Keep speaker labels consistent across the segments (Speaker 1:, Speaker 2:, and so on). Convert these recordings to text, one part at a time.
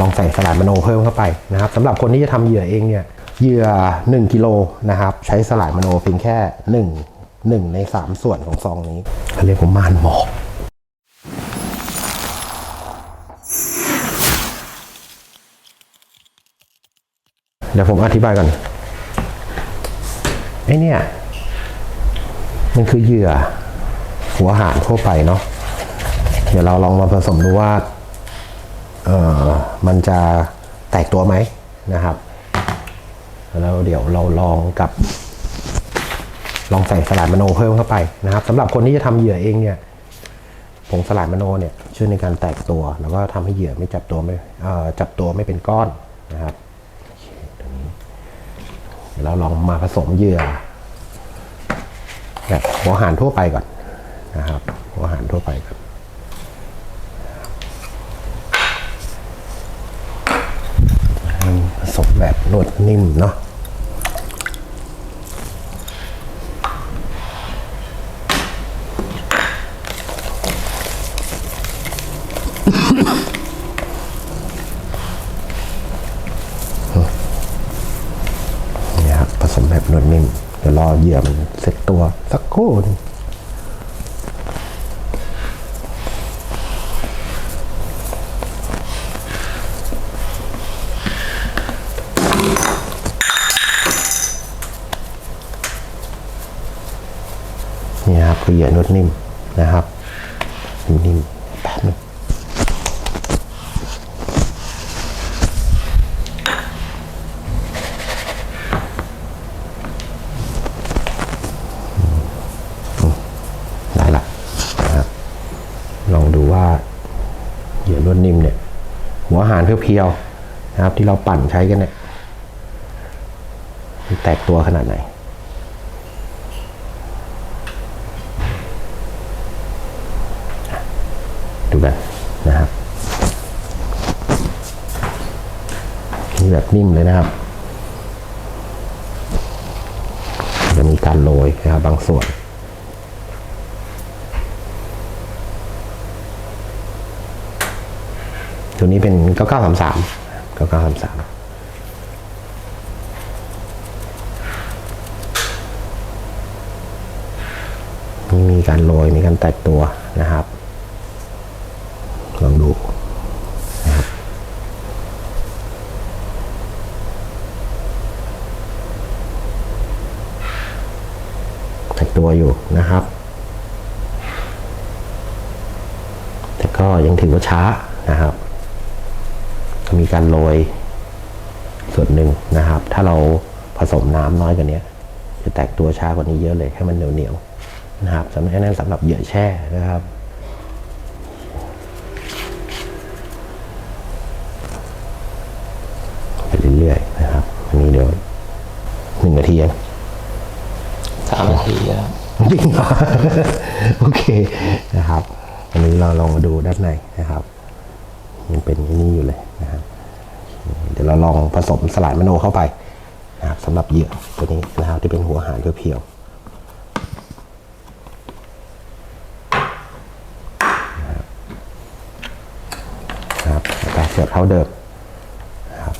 Speaker 1: ลองใส่สลายมโนเพิ่มเข้าไปนะครับสำหรับคนที่จะทำเหยื่อเองเนี่ยเหยื่อ 1กิโลนะครับใช้สลายมโนเพียงแค่ 1 1 ใน 3 ส่วนของซองนี้เขาเรียกว่าม่านหมอกเดี๋ยวผมอธิบายก่อนไอเนี่ย มันคือเหยื่อ หัวหารทั่วไปเนาะเดี๋ยวเราลองมาผสมดูว่า เออ มันจะแตกตัวไหมนะครับ แล้วเดี๋ยวเราลองกับ ลองใส่สลายมโนเพิ่มเข้าไปนะครับสำหรับคนที่จะทำเหยื่อเองเนี่ยผงสลายมโนเนี่ยช่วยในการแตกตัว แล้วก็ทำให้เหยื่อไม่จับตัวไม่จับตัวไม่เป็นก้อนนะครับโอเคตรงนี้วเราลองมาผสมเหยื่อแบบหัวหารทั่วไปก่อนนะครับหัวหารทั่วไปก่อน ผ สมแบบนวดนิ่มเนาะ นี่ครับผสมแบบนวดนิ่ม เดี๋ยวรอเหยื่อมันเสร็จตัวสักครู่หนึง นี่ครับคือเหยื่อนวดนิ่มนะครับ นิ่มแป๊บนึงได้ละนะครับลองดูว่าเหยื่อนวดนิ่มเนี่ย หัวอาหารเพียวๆนะครับที่เราปั่นใช้กันเนี่ยแตกตัวขนาดไหน ดูกันนะครับนี่แบบนิ่มเลยนะครับ จะมีการโรยนะครับบางส่วน ตัวนี้เป็น 9933 9933นี่มีการโรยมีการแตกตัวนะครับ ลองดูนะครับแตัวอยู่นะครับ แต่ก็ยังถือว่าช้านะครับ มีการโรยส่วนหนึ่งนะครับ ถ้าเราผสมน้ำน้อยกว่านี้จะแตกตัวช้ากว่านี้เยอะเลยให้มันเหนียวเหนียวนะครับสำหรับนั่นสำหรับเหยื่อแช่นะครับไปเรื่อยๆนะครับ อันนี้เดี๋ยวหนึ่งนาทีเอง
Speaker 2: สามนาทีแล้ว
Speaker 1: จริงเหรอโอเคนะครับ อันนี้เราลองมาดูด้านในนะครับยังเป็นนี้อยู่เลยนะครับเดี๋ยวเราลองผสมสลายมโนเข้าไปนะครับสำหรับเหยื่อตัวนี้นะครับที่เป็นหัวอาหารเพียวๆนะครับอัตราเสียบเท่าเดิมนะครับ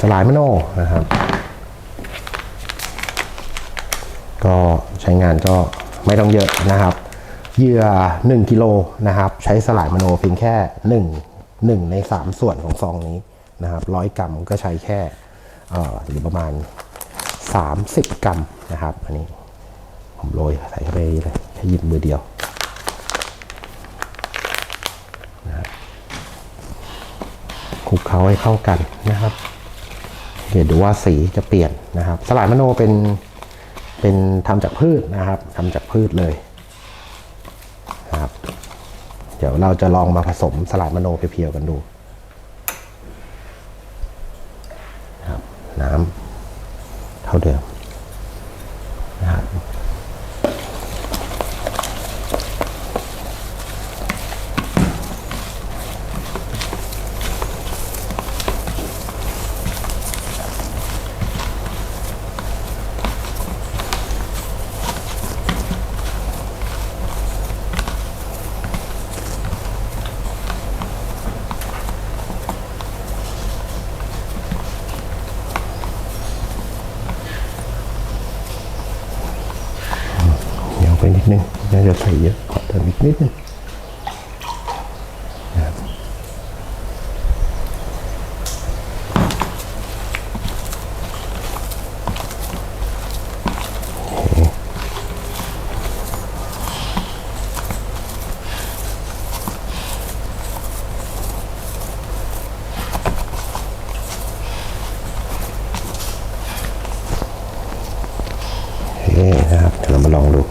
Speaker 1: สลายมโนนะครับ ก็ใช้งานก็ไม่ต้องเยอะนะครับเหยื่อ1กิโลนะครับ ใช้สลายมโนเพียงแค่ 1 1 ใน 3 ส่วนของซองนี้นะครับร้อยกรัมก็ใช้แค่อ่อหรือประมาณ 30 กรัมนะครับอันนี้ผมโรยใส่เข้าไปเลยแค่หยิบมือเดียวนะครับคลุกเคล้าให้เข้ากันนะครับเดี๋ยวดูว่าสีจะเปลี่ยนนะครับ สลายมโนเป็น เป็นทำจากพืชนะครับทำจากพืชเลยครับ เดี๋ยวเราจะลองมาผสมสลัดมโนเพียวๆกันดูครับ น้ำเท่าเดิม ดนึงน่าจะใส่เยอะขอเติมอีกนิดนึงนะครับเคโอเคนะครับเดี๋ยวเรามาลองดู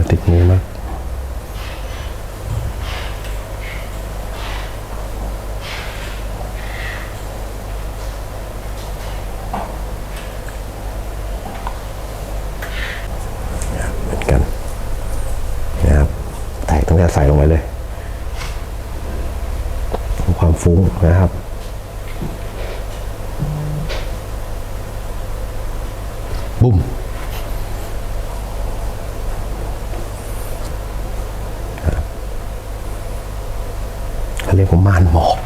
Speaker 1: ยวติดมือมากนะครับเหมือนกันนะครับ แตกตั้งแต่ใส่ลงไปเลย ความฟุ้งนะครับบุ้มเขาเรียกว่าม่านหมอก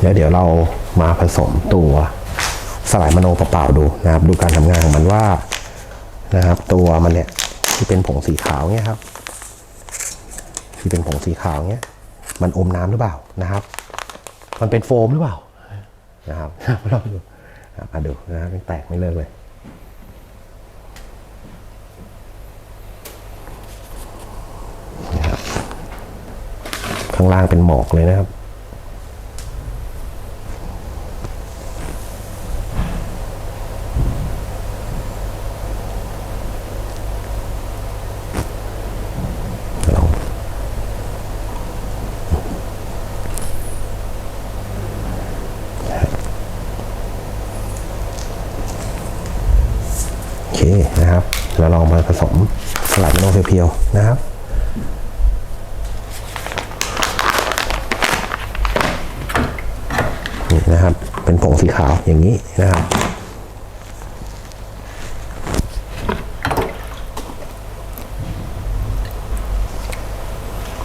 Speaker 1: เดี๋ยวเดี๋ยวเรามาผสมตัว สลายมโนเปล่าๆดูนะครับ ดูการทำงานของมันว่านะครับ ตัวมันเนี่ยที่เป็นผงสีขาวเนี่ยครับ ที่เป็นผงสีขาวเนี่ยมันอมน้ำหรือเปล่านะครับ มันเป็นโฟมหรือเปล่านะครับลองดูนะครับมาดูนะครับแตกไม่เลิกเลยข้างล่างเป็นหมอกเลยนะครับ ลองโอเคนะครับ เราลองมาผสมสลัดมะนาว เพียวนะครับ นี่นะครับ เป็นผงสีขาวอย่างนี้นะครับ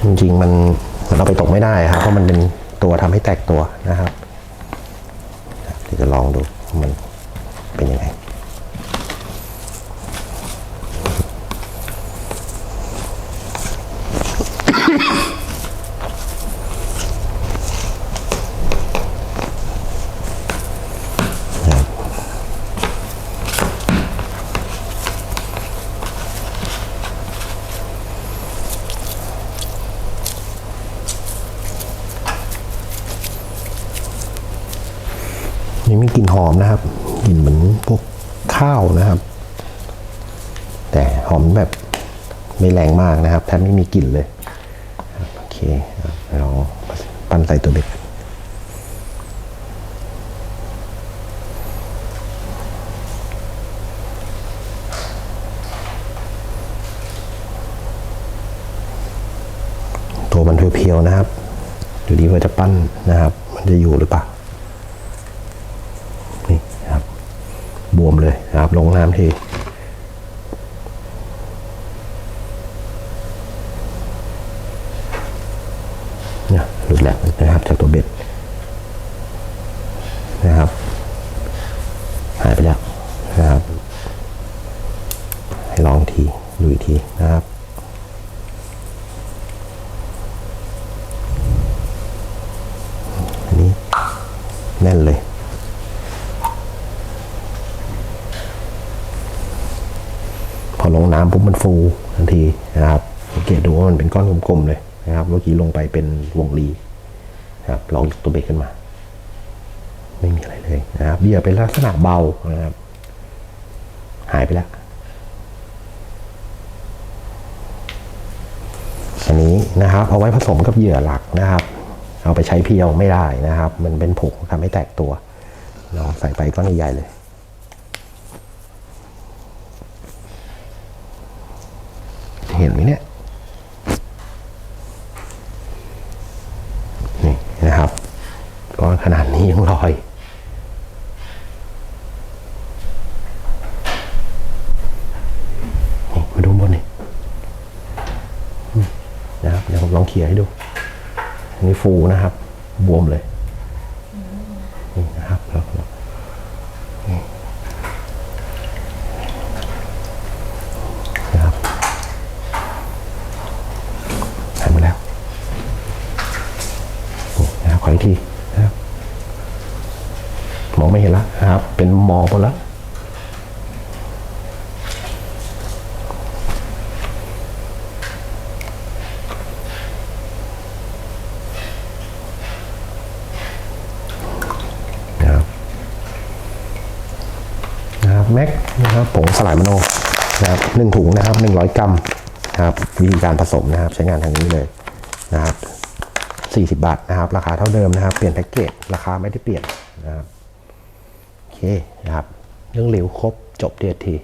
Speaker 1: จริงๆมันมันเอาไปตกไม่ได้ครับ เพราะมันเป็นตัวทำให้แตกตัวนะครับเดี๋ยวจะลองดูมันเป็นยังไง กลิ่นหอมนะครับกลิ่นเหมือนพวกข้าวนะครับ แต่หอมแบบไม่แรงมากนะครับแทบไม่มีกลิ่นเลยโอเคเราปั้นใส่ตัวเบ็ดตัวมันเพียวๆนะครับดูดีว่าจะปั้นนะครับ มันจะอยู่หรือเปล่า นี่นะครับ บวมเลยนะครับลงน้ำทีเนี่ยหลุดแล้วนะครับจากตัวเบ็ดนะครับ หายไปแล้วนะครับ ให้ลองทีดูอีกทีนะครับนี่แน่นเลย พอลงน้ำปุ๊บมัน ฟูทันทีนะครับสังเกตดูว่ามันเป็นก้อนกลมๆเลยนะครับ เมื่อกี้ลงไปเป็นวงรีนะครับลองยกตัวเบรกขึ้นมา ไม่มีอะไรเลยนะครับเหยื่อเป็นลักษณะเบานะครับ หายไปแล้วอันนี้นะครับเอาไว้ผสมกับเหยื่อหลักนะครับ เอาไปใช้เพียวไม่ได้นะครับ มันเป็นผงทำให้แตกตัวลองใส่ไปก้อนใหญ่เลย ห็นไหมเนี่ยนี่นะครับก้อนขนาดนี้ยังลอยมาดูบนนี่นะครับเดี๋ยวผมลองเขี่ยให้ดูนี่ฟูนะครับ บวมเลยนี่นะครับแล้วแล้วนี่นะครับหายหมดแล้วนี่นะครับขออีกทีนะครับ มอง ไม่เห็นแล้วนะครับ เป็นหมอกหมดแล้วนะครับนะครับแม็กนะครับผงสลายมโนนะครับหนึ่งถุงนะครับหนึ่งร้อยกรัมนะครับวิธีการผสมนะครับใช้งานทางนี้เลยนะครับสี่สิบบาทนะครับ ราคาเท่าเดิมนะครับ เปลี่ยนแพ็กเกจราคาไม่ได้เปลี่ยนนะครับ นะครับเรื่องเหลวครบจบเดียที